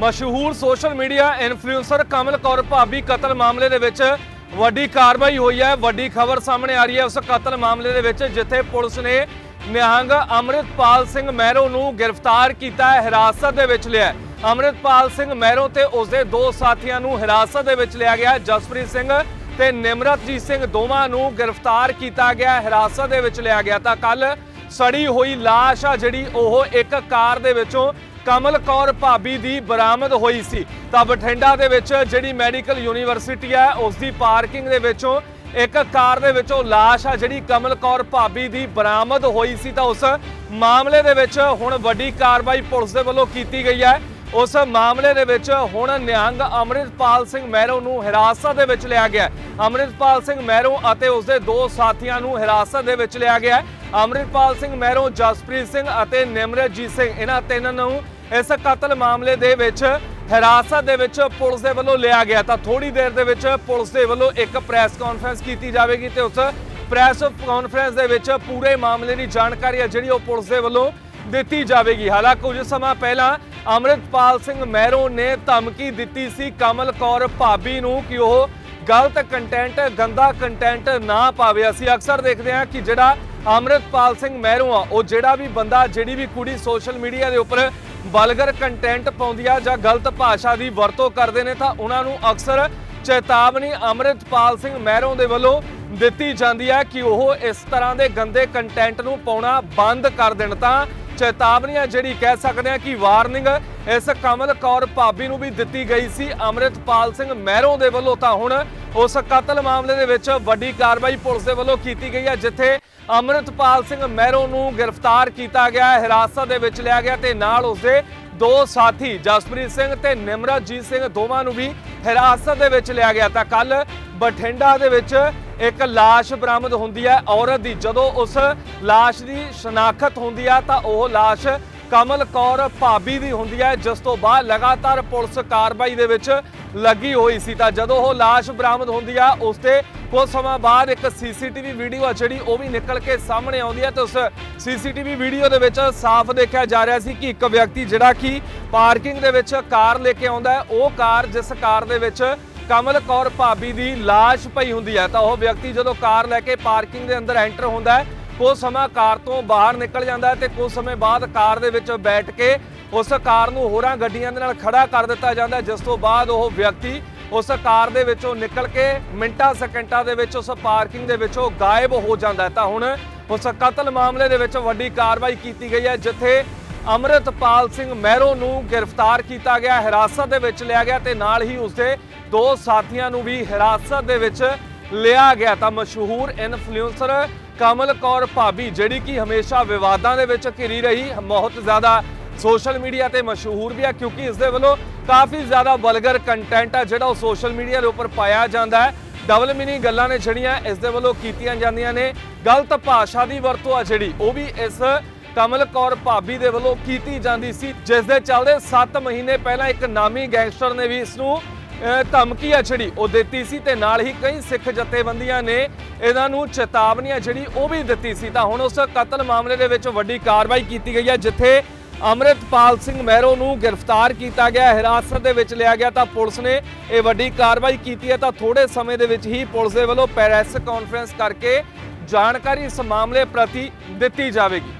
ਮਸ਼ਹੂਰ social media influencer Kamal Kaur ਭਾਬੀ ਕਤਲ ਮਾਮਲੇ ਦੇ ਵਿੱਚ ਵੱਡੀ ਕਾਰਵਾਈ ਹੋਈ ਹੈ। ਵੱਡੀ ਖਬਰ ਸਾਹਮਣੇ ਆ ਰਹੀ ਹੈ ਉਸ ਕਤਲ ਮਾਮਲੇ ਦੇ ਵਿੱਚ, ਜਿੱਥੇ ਪੁਲਿਸ ਨੇ ਨਿਹੰਗ ਅੰਮ੍ਰਿਤਪਾਲ ਸਿੰਘ ਮਹਿਰੋ ਨੂੰ ਗ੍ਰਿਫਤਾਰ ਕੀਤਾ ਹੈ, ਹਿਰਾਸਤ ਦੇ ਵਿੱਚ ਲਿਆ ਹੈ। ਅੰਮ੍ਰਿਤਪਾਲ ਸਿੰਘ ਮਹਿਰੋ ਤੇ ਉਸਦੇ ਦੋ ਸਾਥੀਆਂ ਨੂੰ ਹਿਰਾਸਤ ਦੇ ਵਿੱਚ ਲਿਆ ਗਿਆ। ਜਸਪ੍ਰੀਤ ਸਿੰਘ ਤੇ ਨਿਮਰਤਜੀਤ ਸਿੰਘ ਦੋਵਾਂ ਨੂੰ ਗ੍ਰਿਫਤਾਰ ਕੀਤਾ ਗਿਆ, ਹਿਰਾਸਤ ਦੇ ਵਿੱਚ ਲਿਆ ਗਿਆ। ਤਾਂ ਕੱਲ ਸੜੀ ਹੋਈ ਲਾਸ਼ ਆ ਜਿਹੜੀ, ਉਹ ਇੱਕ ਕਾਰ ਦੇ ਵਿੱਚੋਂ ਕਮਲ ਕੌਰ ਭਾਬੀ ਦੀ ਬਰਾਮਦ ਹੋਈ ਸੀ। ਤਾਂ ਬਠਿੰਡਾ ਦੇ ਵਿੱਚ ਜਿਹੜੀ ਮੈਡੀਕਲ ਯੂਨੀਵਰਸਿਟੀ ਹੈ ਉਸ ਦੀ ਪਾਰਕਿੰਗ ਦੇ ਵਿੱਚੋਂ ਇੱਕ ਕਾਰ ਦੇ ਵਿੱਚੋਂ ਲਾਸ਼ ਆ ਜਿਹੜੀ ਕਮਲ ਕੌਰ ਭਾਬੀ ਦੀ ਬਰਾਮਦ ਹੋਈ ਸੀ। ਤਾਂ ਉਸ ਮਾਮਲੇ ਦੇ ਵਿੱਚ ਹੁਣ ਵੱਡੀ ਕਾਰਵਾਈ ਪੁਲਿਸ ਦੇ ਵੱਲੋਂ ਕੀਤੀ ਗਈ ਹੈ। ਉਸ ਮਾਮਲੇ ਦੇ ਵਿੱਚ ਹੁਣ ਨਿਹੰਗ ਅੰਮ੍ਰਿਤਪਾਲ ਸਿੰਘ ਮਹਿਰੋ ਨੂੰ ਹਿਰਾਸਤ ਦੇ ਵਿੱਚ ਲਿਆ ਗਿਆ ਹੈ। ਅੰਮ੍ਰਿਤਪਾਲ ਸਿੰਘ ਮਹਿਰੋ ਅਤੇ ਉਸਦੇ ਦੋ ਸਾਥੀਆਂ ਨੂੰ ਹਿਰਾਸਤ ਦੇ ਵਿੱਚ ਲਿਆ ਗਿਆ ਅੰਮ੍ਰਿਤਪਾਲ ਸਿੰਘ ਮਹਿਰੋਂ ਜਸਪ੍ਰੀਤ ਸਿੰਘ ਅਤੇ ਨਿਮਰਜੀਤ ਸਿੰਘ, ਇਹਨਾਂ ਤਿੰਨਾਂ ਨੂੰ ਇਸ ਕਤਲ ਮਾਮਲੇ ਦੇ ਵਿੱਚ ਹਿਰਾਸਤ ਦੇ ਵਿੱਚ ਪੁਲਿਸ ਦੇ ਵੱਲੋਂ ਲਿਆ ਗਿਆ। ਤਾਂ ਥੋੜੀ ਦੇਰ ਦੇ ਵਿੱਚ ਪੁਲਿਸ ਦੇ ਵੱਲੋਂ ਇੱਕ ਪ੍ਰੈਸ ਕਾਨਫਰੰਸ ਕੀਤੀ ਜਾਵੇਗੀ ਤੇ ਉਸ ਪ੍ਰੈਸ ਕਾਨਫਰੰਸ ਦੇ ਵਿੱਚ ਪੂਰੇ ਮਾਮਲੇ ਦੀ ਜਾਣਕਾਰੀ ਹੈ ਜਿਹੜੀ ਉਹ ਪੁਲਿਸ ਦੇ ਵੱਲੋਂ ਦਿੱਤੀ ਜਾਵੇਗੀ। ਹਾਲਾਂਕਿ ਕੁਝ ਸਮਾਂ ਪਹਿਲਾਂ ਅੰਮ੍ਰਿਤਪਾਲ ਸਿੰਘ ਮਹਿਰੋਂ ਨੇ ਧਮਕੀ ਦਿੱਤੀ ਸੀ ਕਮਲ ਕੌਰ ਭਾਬੀ ਨੂੰ ਕਿ ਉਹ ਗਲਤ ਕੰਟੈਂਟ ਗੰਦਾ ਕੰਟੈਂਟ ਨਾ ਪਾਵੇ। ਅਸੀਂ ਅਕਸਰ ਦੇਖਦੇ ਹਾਂ ਕਿ ਜਿਹੜਾ ਅੰਮ੍ਰਿਤਪਾਲ ਸਿੰਘ ਮਹਿਰੋ ਆ ਉਹ ਜਿਹੜਾ ਵੀ ਬੰਦਾ, ਜਿਹੜੀ ਵੀ ਕੁੜੀ ਸੋਸ਼ਲ ਮੀਡੀਆ ਦੇ ਉੱਪਰ ਬਲਗਰ ਕੰਟੈਂਟ ਪਾਉਂਦੀ ਆ ਜਾਂ ਗਲਤ ਭਾਸ਼ਾ ਦੀ ਵਰਤੋਂ ਕਰਦੇ ਨੇ, ਤਾਂ ਉਹਨਾਂ ਨੂੰ ਅਕਸਰ ਚੇਤਾਵਨੀ ਅੰਮ੍ਰਿਤਪਾਲ ਸਿੰਘ ਮਹਿਰੋਂ ਦੇ ਵੱਲੋਂ ਦਿੱਤੀ ਜਾਂਦੀ ਹੈ ਕਿ ਉਹ ਇਸ ਤਰ੍ਹਾਂ ਦੇ ਗੰਦੇ ਕੰਟੈਂਟ ਨੂੰ ਪਾਉਣਾ ਬੰਦ ਕਰ ਦੇਣ। ਤਾਂ ਚੇਤਾਵਨੀਆਂ ਜਿਹੜੀ ਕਹਿ ਸਕਦੇ ਆ ਕਿ ਵਾਰਨਿੰਗ ਇਸ ਕਮਲ ਕੌਰ ਭਾਬੀ ਨੂੰ ਵੀ ਦਿੱਤੀ ਗਈ ਸੀ। ਅੰਮ੍ਰਿਤਪਾਲ ਸਿੰਘ ਮਹਿਰੋਂ ਦੇ ਵੱਲੋਂ ਤਾਂ ਹੁਣ ਉਸ ਕਤਲ ਮਾਮਲੇ ਦੇ ਵਿੱਚ ਵੱਡੀ ਕਾਰਵਾਈ ਪੁਲਿਸ ਦੇ ਵੱਲੋਂ ਕੀਤੀ ਗਈ ਹੈ, ਜਿੱਥੇ ਅੰਮ੍ਰਿਤਪਾਲ ਸਿੰਘ ਮਹਿਰੋਂ ਨੂੰ ਗ੍ਰਿਫਤਾਰ ਕੀਤਾ ਗਿਆ ਹਿਰਾਸਤ ਦੇ ਵਿੱਚ ਲਿਆ ਗਿਆ ਤੇ ਨਾਲ ਉਸਦੇ ਦੋ ਸਾਥੀ ਜਸਪ੍ਰੀਤ ਸਿੰਘ ਤੇ ਨਿਮਰਜੀਤ ਸਿੰਘ ਦੋਵਾਂ ਨੂੰ ਵੀ ਹਿਰਾਸਤ ਦੇ ਵਿੱਚ ਲਿਆ ਗਿਆ। ਤਾਂ ਕੱਲ ਬਠਿੰਡਾ ਦੇ ਵਿੱਚ ਇੱਕ ਲਾਸ਼ ਬਰਾਮਦ ਹੁੰਦੀ ਹੈ ਔਰਤ ਦੀ। ਜਦੋਂ ਉਸ ਲਾਸ਼ ਦੀ ਸ਼ਨਾਖਤ ਹੁੰਦੀ ਹੈ ਤਾਂ ਉਹ ਲਾਸ਼ ਕਮਲ ਕੌਰ ਭਾਬੀ ਦੀ ਹੁੰਦੀ ਹੈ, ਜਿਸ ਤੋਂ ਬਾਅਦ ਲਗਾਤਾਰ ਪੁਲਿਸ ਕਾਰਵਾਈ ਦੇ ਵਿੱਚ ਲੱਗੀ ਹੋਈ ਸੀ। ਤਾਂ ਜਦੋਂ ਉਹ ਲਾਸ਼ ਬਰਾਮਦ ਹੁੰਦੀ ਆ, ਉਸ ਤੇ ਕੁਝ ਸਮਾਂ ਬਾਅਦ ਇੱਕ ਸੀਸੀਟੀਵੀ ਵੀਡੀਓ ਆ ਜਿਹੜੀ ਉਹ ਵੀ ਨਿਕਲ ਕੇ ਸਾਹਮਣੇ ਆਉਂਦੀ ਹੈ ਤੇ ਉਸ ਸੀਸੀਟੀਵੀ ਵੀਡੀਓ ਦੇ ਵਿੱਚ ਸਾਫ਼ ਦੇਖਿਆ ਜਾ ਰਿਹਾ ਸੀ ਕਿ ਇੱਕ ਵਿਅਕਤੀ ਜਿਹੜਾ ਕਿ ਪਾਰਕਿੰਗ ਦੇ ਵਿੱਚ ਕਾਰ ਲੈ ਕੇ ਆਉਂਦਾ ਹੈ, ਉਹ ਕਾਰ ਜਿਸ ਕਾਰ ਦੇ ਵਿੱਚ ਕਮਲ ਕੌਰ ਭਾਬੀ ਦੀ ਲਾਸ਼ ਪਈ ਹੁੰਦੀ ਹੈ ਤਾਂ ਉਹ ਵਿਅਕਤੀ ਜਦੋਂ ਕਾਰ ਲੈ ਕੇ ਪਾਰਕਿੰਗ ਦੇ ਅੰਦਰ ਐਂਟਰ ਹੁੰਦਾ ਹੈ, ਕੁਝ ਸਮਾਂ ਕਾਰ ਤੋਂ ਬਾਹਰ ਨਿਕਲ ਜਾਂਦਾ ਹੈ ਤੇ ਕੁਝ ਸਮੇਂ ਬਾਅਦ ਕਾਰ ਦੇ ਵਿੱਚ ਬੈਠ ਕੇ ਉਸ ਕਾਰ ਨੂੰ ਹੋਰਾਂ ਗੱਡੀਆਂ ਦੇ ਨਾਲ ਖੜਾ ਕਰ ਦਿੱਤਾ ਜਾਂਦਾ ਹੈ। ਜਿਸ ਤੋਂ ਬਾਅਦ ਉਹ ਵਿਅਕਤੀ ਉਸ ਕਾਰ ਦੇ ਵਿੱਚੋਂ ਨਿਕਲ ਕੇ ਮਿੰਟਾਂ ਸੈਕਿੰਟਾਂ ਦੇ ਵਿੱਚ ਉਸ ਪਾਰਕਿੰਗ ਦੇ ਵਿੱਚੋਂ ਗਾਇਬ ਹੋ ਜਾਂਦਾ ਹੈ। ਤਾਂ ਹੁਣ ਉਸ ਕਤਲ ਮਾਮਲੇ ਦੇ ਵਿੱਚ ਵੱਡੀ ਕਾਰਵਾਈ ਕੀਤੀ ਗਈ ਹੈ, ਜਿੱਥੇ ਅੰਮ੍ਰਿਤਪਾਲ ਸਿੰਘ ਮਹਿਰੋ ਨੂੰ ਗ੍ਰਿਫਤਾਰ ਕੀਤਾ ਗਿਆ, ਹਿਰਾਸਤ ਦੇ ਵਿੱਚ ਲਿਆ ਗਿਆ ਤੇ ਨਾਲ ਹੀ ਉਸਦੇ ਦੋ ਸਾਥੀਆਂ ਨੂੰ ਵੀ ਹਿਰਾਸਤ ਦੇ ਵਿੱਚ ਲਿਆ ਗਿਆ। ਤਾਂ ਮਸ਼ਹੂਰ ਇਨਫਲੂਐਂਸਰ ਕਮਲ ਕੌਰ ਭਾਬੀ, ਜਿਹੜੀ ਕਿ ਹਮੇਸ਼ਾ ਵਿਵਾਦਾਂ ਦੇ ਵਿੱਚ ਘਿਰੀ ਰਹੀ, ਬਹੁਤ ਜ਼ਿਆਦਾ ਸੋਸ਼ਲ ਮੀਡੀਆ ਤੇ ਮਸ਼ਹੂਰ ਵੀ ਆ, ਕਿਉਂਕਿ ਇਸ ਦੇ ਵੱਲੋਂ ਕਾਫੀ ਜ਼ਿਆਦਾ ਵਲਗਰ ਕੰਟੈਂਟ ਆ ਜਿਹੜਾ ਉਹ ਸੋਸ਼ਲ ਮੀਡੀਆ ਦੇ ਉੱਪਰ ਪਾਇਆ ਜਾਂਦਾ ਹੈ। ਡਬਲ ਮੀਨਿੰਗ ਗੱਲਾਂ ਨੇ ਜਿਹੜੀਆਂ ਇਸ ਦੇ ਵੱਲੋਂ ਕੀਤੀਆਂ ਜਾਂਦੀਆਂ ਨੇ। ਗਲਤ ਭਾਸ਼ਾ ਦੀ ਵਰਤੋਂ ਆ ਜਿਹੜੀ, ਉਹ ਵੀ ਇਸ ਕਮਲ ਕੌਰ ਭਾਬੀ ਦੇ ਵੱਲੋਂ ਕੀਤੀ ਜਾਂਦੀ ਸੀ, ਜਿਸ ਦੇ ਚੱਲਦੇ 7 ਮਹੀਨੇ ਪਹਿਲਾਂ ਇੱਕ ਨਾਮੀ ਗੈਂਗਸਟਰ ਨੇ ਵੀ ਇਸ ਨੂੰ ਧਮਕੀ ਆ ਜਿਹੜੀ ਉਹ ਦਿੱਤੀ ਸੀ ਤੇ ਨਾਲ ਹੀ ਕਈ ਸਿੱਖ ਜਥੇਬੰਦੀਆਂ ਨੇ ਇਹਨਾਂ ਨੂੰ ਚੇਤਾਵਨੀਆਂ ਜਿਹੜੀ ਉਹ ਵੀ ਦਿੱਤੀ ਸੀ। ਤਾਂ ਹੁਣ ਉਸ ਕਤਲ ਮਾਮਲੇ ਦੇ ਵਿੱਚ ਵੱਡੀ ਕਾਰਵਾਈ ਕੀਤੀ ਗਈ ਹੈ, ਜਿੱਥੇ ਅੰਮ੍ਰਿਤਪਾਲ ਸਿੰਘ ਮਹਿਰੋ ਨੂੰ ਗ੍ਰਿਫਤਾਰ ਕੀਤਾ ਗਿਆ, ਹਿਰਾਸਤ ਦੇ ਵਿੱਚ ਲਿਆ ਗਿਆ ਤਾਂ ਪੁਲਿਸ ਨੇ ਇਹ ਵੱਡੀ ਕਾਰਵਾਈ ਕੀਤੀ ਹੈ। ਤਾਂ ਥੋੜੇ ਸਮੇਂ ਦੇ ਵਿੱਚ ਹੀ ਪੁਲਿਸ ਦੇ ਵੱਲੋਂ ਪ੍ਰੈਸ ਕਾਨਫਰੰਸ ਕਰਕੇ ਜਾਣਕਾਰੀ ਇਸ ਮਾਮਲੇ ਪ੍ਰਤੀ ਦਿੱਤੀ ਜਾਵੇਗੀ।